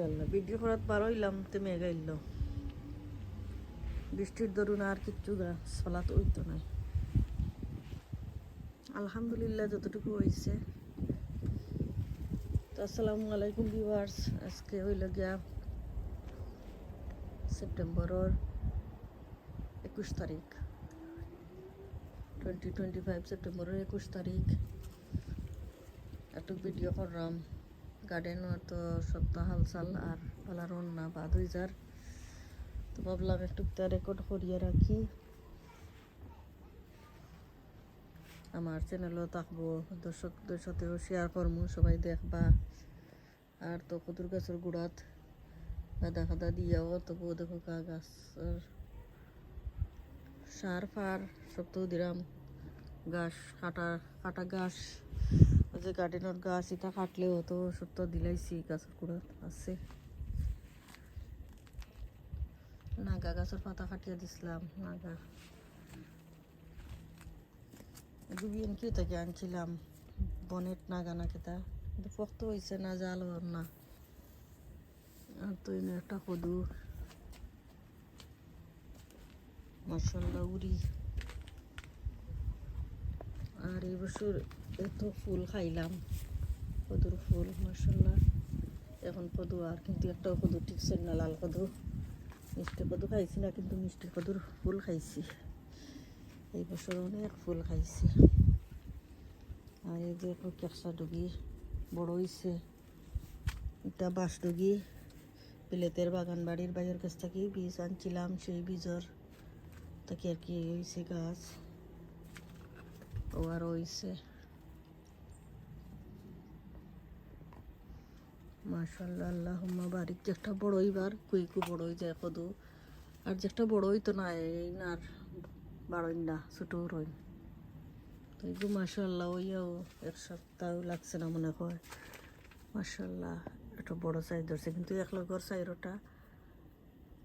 গেল ভিডিও করাত বার হইলাম তে মেঘ আইল। বৃষ্টির দরুন আর কিচ্ছু গাছ ফলাত হইতো নাই আলহামদুলিল্লাহ যতটুকু হয়েছে তো আসসালামু আলাইকুম ভিউয়ার্স, আজকে হইল গিয়া সেপ্টেম্বরের একুশ তারিখ। টোয়েন্টি টোয়েন্টি ফাইভ সেপ্টেম্বরের একুশ তারিখ। একটু ভিডিও করলাম। গার্ডেনও তো সপ্তাহ হালচাল আর পালার না বা হয়ে যার। তো ভাবলাম একটু তা রেকর্ড করিয়ে রাখি। আমার চ্যানেলও থাকব, দর্শকদের সাথেও শেয়ার করব সবাই দেখবা। আর তো কদুর গাছের গুড়াত গাদা খাদা দিয়াও তবু দেখো কা গাছ সার ফার, সব তো দিলাম। গাছ, কাটা কাটা গাছ। যে গার্ডেনের গাছ, এটা কাটলেও তো সব তো দিলাইছি গাছের গুড়াত আছে। নাগা গাছের পাতা কাটিয়ে দিছিলাম, নাগা। দুবিয়ান কি থেকে আনছিলাম, বনেট নাগা না কেতা কিন্তু শক্ত হয়েছে না, জাল ওর না। আর তো এনে একটা কদু মশলা উড়ি। আর এই বছর এত ফুল খাইলাম। কদুর ফুল মশলা এখন কদু আর কিন্তু একটাও কদু ঠিকছে না, লাল কদু। মিষ্টি কদু খাইছি না, কিন্তু মিষ্টি কদুর ফুল খাইছি। এই বছর অনেক ফুল খাইছি। আর এই যে কেঁচা ডুগি বড় হয়েছে এটা বাঁশ ডুগি। বিলেতের বাগান বাড়ির বাইরের কাছ থেকে বীজ আনছিলাম, সেই বীজর থেকে আর কি হয়েছে গাছ। ও আর হয়েছে মাশাল্লাহ আল্লাহ বাড়ির যে একটা বড় হইবার কুইকু বড় হয়ে যায় কদু। আর যে একটা বড় হইতো না এই না আর বাড়ই না ছোটো রইন। তো এইগু মাশাল্লাহ ওইয়াও এক সপ্তাহ লাগছে না মনে হয়। মাশাল্লাহ একটা বড় সাইজ ধরছে, কিন্তু এক লগর সাইরটা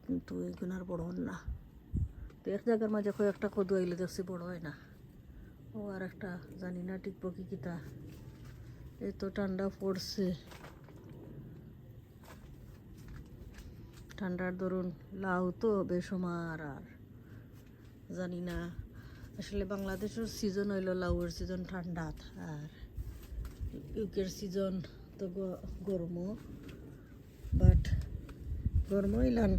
কিন্তু এইগুলো আর বড় না। তো এক জায়গার মাঝে কয়েকটা কদু আইলে দেখছি বড় হয় না। ও আর একটা জানি না, টিকবো কি কিতা। এই তো ঠান্ডা পড়ছে। ঠান্ডার দরুন লাউ তো বেসমার আর জানি না। আসলে বাংলাদেশের সিজন হইল লাউয়ের সিজন ঠান্ডাত আর। ইউকের সিজন তো গরমও বাট গরম হইলান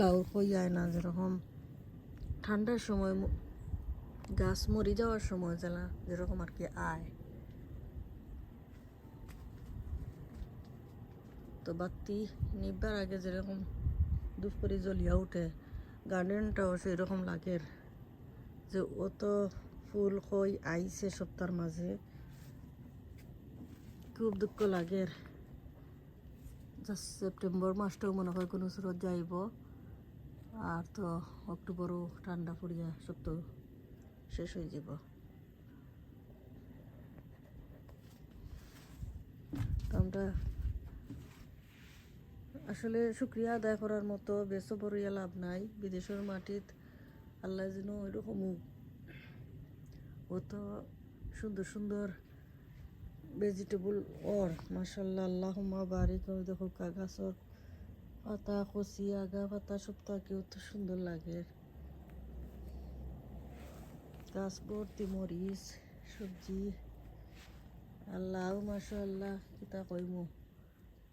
লাউ হই যায় না যেরকম। ঠান্ডার সময় গাছ মরি যাওয়ার সময় জ্বালা যেরকম আর কি আয়। তো বাতি নিবার আগে যেরকম দুপুরে জ্বলিয়া উঠে গার্ডেনটাও সেই রকম লাগে যে অত ফুল কই আইছে সপ্তাহের মাঝে, খুব দুঃখ লাগে জাস্ট সেপ্টেম্বর মাসটাও মনে হয় কোনো সুরত যাইব। আর তো অক্টোবরও ঠান্ডা পড়িয়া সপ্তাহ শেষ হয়ে যাব আমরা আসলে শুক্রিয়া আদায় করার মতো বেশ বড়িয়া লাভ নাই। বিদেশের মাটিত আল্লাহ যেন ওইরকম ও তো সুন্দর সুন্দর ভেজিটেবল ওর মাসাল্লাহ আল্লাহ বারিক ওই দেখো গাছর পাতা, কচি, আগা পাতা সপ্তাহকেও অত সুন্দর লাগে। গাছ ভর্তি মরিচ, সবজি, আল্লাহ মাসাল্লাহ কিতা কইমু?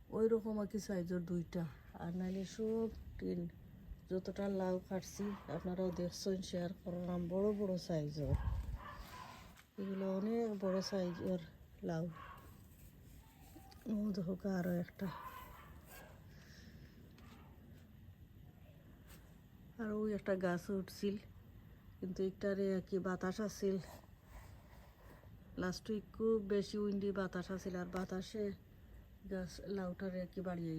ওই রকম আর কি সাইজের দুইটা। আর নাইলে সব টিন যতটা লাউ কাটছি, আপনারাও দেখছেন শেয়ার করলাম, বড় বড় সাইজের এগুলো অনেক বড় সাইজের লাউ। ও, দেখো আরও একটা। আর ওই একটা গাছ উঠছিল, কিন্তু একটারে কি বাতাস আছিল। লাস্ট উইক খুব বেশি উইন্ডি বাতাস আছিল, আর বাতাসে গাছ লাউটারে কি বাড়িয়ে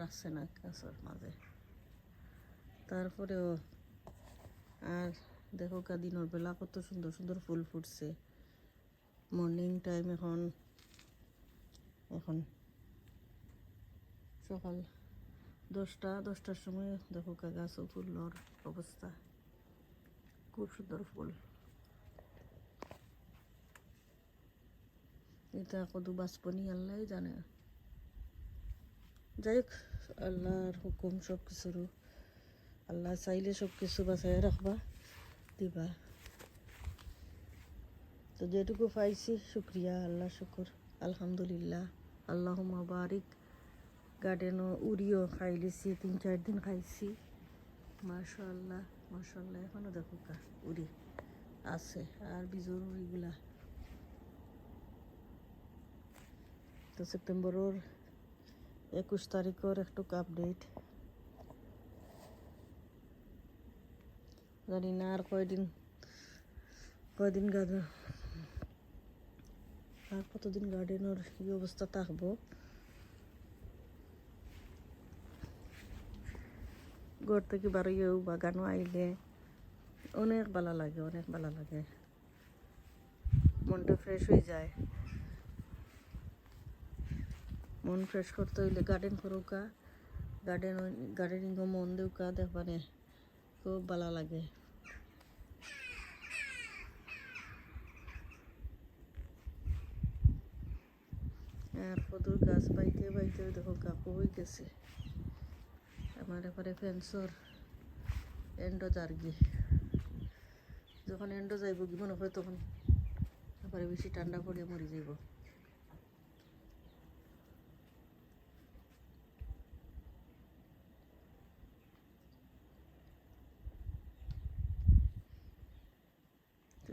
রাখছে না গাছের মাঝে? তারপরেও আর দেখো কা দিনের বেলা কত সুন্দর সুন্দর ফুল ফুটছে। মর্নিং টাইম এখন এখন সকাল দশটা, দশটার সময় দেখো কা গাছ ফুলর অবস্থা। খুব সুন্দর ফুল। এটা কদু বাঁচবনি আল্লাহ জানে। যাই হোক, আল্লাহর হুকুম সব কিছুরও আল্লাহ চাইলে সব কিছু বাঁচাই রাখবা, দিবা। তো যেটুকু পাইছি, শুক্রিয়া, আল্লাহ শুকুর। আলহামদুলিল্লাহ। আল্লাহ বারিক। গার্ডেনও উড়িও খাই লিছি তিন চার দিন খাইছি। মাশাল্লাহ মাশাল্লাহ এখনও দেখো কা, উড়ি আছে, আর বিজোর উড়িগুলা তো সেপ্টেম্বরের একুশ তারিখের একটু আপডেট জানি না আর কয়দিন কয়দিন গাদা আর কতদিন গার্ডেনের এই অবস্থা থাকব? ঘর থেকে বাড়িয়েও বাগানও আইলে অনেক ভালো লাগে, অনেক ভালো লাগে। মনটা ফ্রেশ হয়ে যায়। মন ফ্রেশ করতে হইলে গার্ডেন করুকা গার্ডেন গার্ডেনিং মন দেউকা দেখবানে খুব ভালো লাগে। আর কদুর গাছ বাইতে বাইতে দেখো কাকু হয়ে গেছে? আমার এবারে ফেন্সর এন্ডো জার্গি যখন এন্ডো যাইব কি মনে হয় তখন এবারে বেশি ঠান্ডা পড়ে মরে যাইব।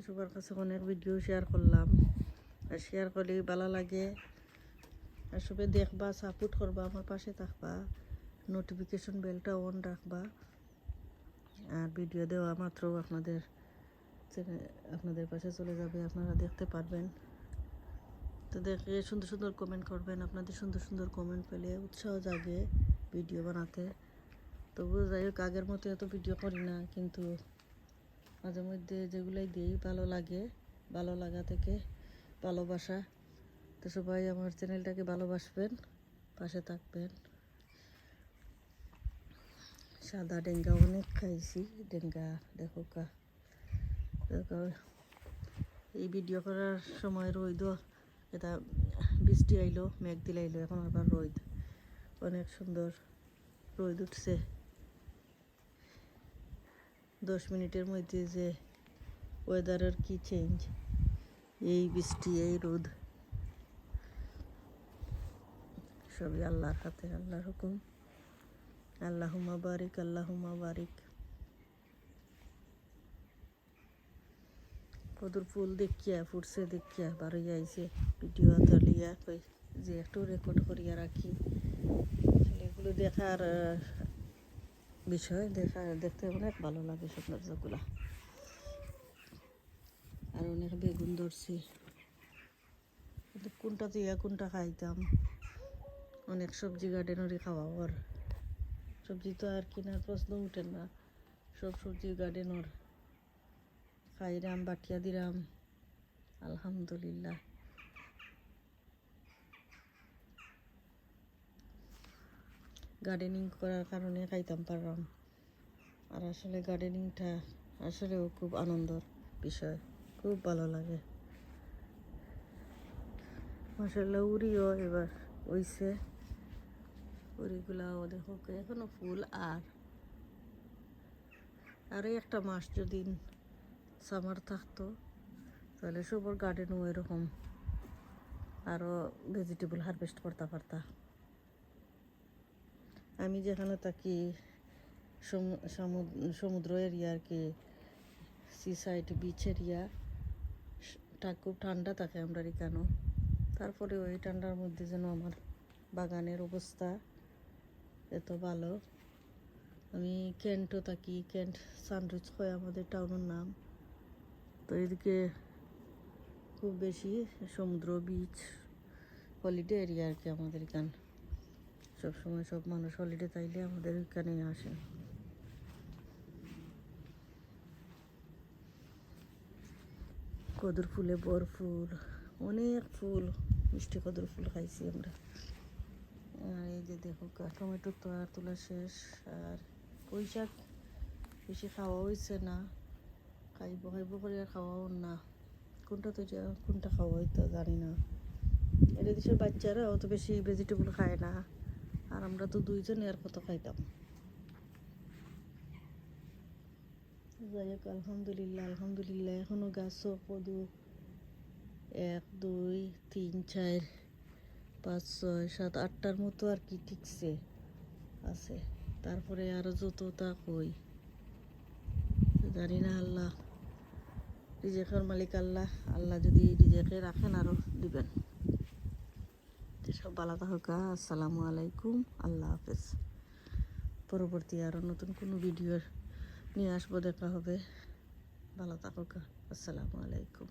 সবার কাছে অনেক ভিডিও শেয়ার করলাম। আর শেয়ার করলে ভালো লাগে। আর সবে দেখবা সাপোর্ট করবা, আমার পাশে থাকবা। নোটিফিকেশন বেলটা অন রাখবা। আর ভিডিও দেওয়া মাত্র আপনাদের আপনাদের পাশে চলে যাবে, আপনারা দেখতে পারবেন। তো দেখে সুন্দর সুন্দর কমেন্ট করবেন, আপনাদের সুন্দর সুন্দর কমেন্ট পেলে উৎসাহ জাগে ভিডিও বানাতে। তবু যাই হোক, আগের মতো এত ভিডিও করি না, কিন্তু মাঝে মধ্যে যেগুলাই দিই ভালো লাগে, ভালো লাগা থেকে ভালোবাসা। তো সবাই আমার চ্যানেলটাকে ভালোবাসবেন, পাশে থাকবেন। সাদা ডেঙ্গা অনেক খাইছি, ডেঙ্গা দেখো কা এই ভিডিও করার সময় রইদ এটা বৃষ্টি আইলো, মেঘ দিলে আইলো, এখন আবার রোদ। অনেক সুন্দর রোদ উঠছে। দশ মিনিটের মধ্যে যে ওয়েদারের কি চেঞ্জ এই বৃষ্টি, এই রোদ। সবই আল্লাহর হাতে, আল্লাহর হুকুম। আল্লাহুমা বারিক আল্লাহুমা বারিক। কদুর ফুল দেখিয়া, ফুটছে দেখিয়া বারোই আইছে। ভিডিও তুলিয়া যে একটু রেকর্ড করিয়া রাখি। এগুলো দেখার বিষয় দেখা দেখতে অনেক ভালো লাগে সৌন্দর্যগুলা আর অনেক বেগুন ধরছি। কিন্তু কোনটা দিয়া কোনটা খাইতাম? অনেক সবজি গার্ডেনেরই খাওয়া ওর সবজি তো আর কেনার প্রশ্ন উঠে না। সব সবজি গার্ডেনর খাইরাম, বাটিয়া দিরাম। আলহামদুলিল্লাহ। গার্ডেনিং করার কারণে খাইতাম পারলাম। আর আসলে গার্ডেনিংটা আসলেও খুব আনন্দর বিষয়, খুব ভালো লাগে। মাসাল্লাহ উড়িও এবার হইছে উড়িগুলাও দেখো, এখনও ফুল আর আর এই একটা মাস যদি সামার থাকতো, তাহলে সবর গার্ডেনও এরকম। আরও ভেজিটেবল হারভেস্ট করতে পারতা। আমি যেখানে থাকি, সমু- সমুদ- সমুদ্র এরিয়া আর কি সি সাইড বিচ এরিয়া খুব ঠান্ডা থাকে আমরা এখানেও। তারপরে ওই ঠান্ডার মধ্যে যেন আমার বাগানের অবস্থা এত ভালো। আমি কেন্টও থাকি, কেন্ট সানরিচ হয় আমাদের টাউনের নাম। তো এদিকে খুব বেশি সমুদ্র বিচ হলিডে এরিয়া আর কি আমাদের এখান। সবসময় সব মানুষ হলিডে চাইলে আমাদের এখানেই আসে। কদর ফুলে ভরপুর অনেক ফুল, মিষ্টি কদর ফুল খাইছি আমরা। আর এই যে দেখো টমেটোর তো আর তোলা শেষ, আর পুঁই শাক বেশি খাওয়া হয়েছে না। খাইব খাইব করে আর খাওয়াও না। কোনটা তো কোনটা খাওয়া হইতো জানি না। এটা দেশের বাচ্চারা অত বেশি ভেজিটেবল খায় না। আর আমরা তো দুইজনে আর কত খাইতাম। যাই হোক আলহামদুলিল্লাহ আলহামদুলিল্লাহ, এখনও গাছও কদু এক, দুই, তিন, চার, পাঁচ, ছয়, সাত, আটটার মতো আর কি ঠিকছে আছে। তারপরে আরও যত তা কই। জানি না আল্লাহ, রিজেকের মালিক আল্লাহ আল্লাহ যদি রিজেকে রাখেন আরও দিবেন। সব ভালো থাকা আসসালামু আলাইকুম, আল্লাহ হাফেজ। পরবর্তী আরও নতুন কোনো ভিডিও নিয়ে আসব, দেখা হবে। ভালো থাকুক আসসালামু আলাইকুম।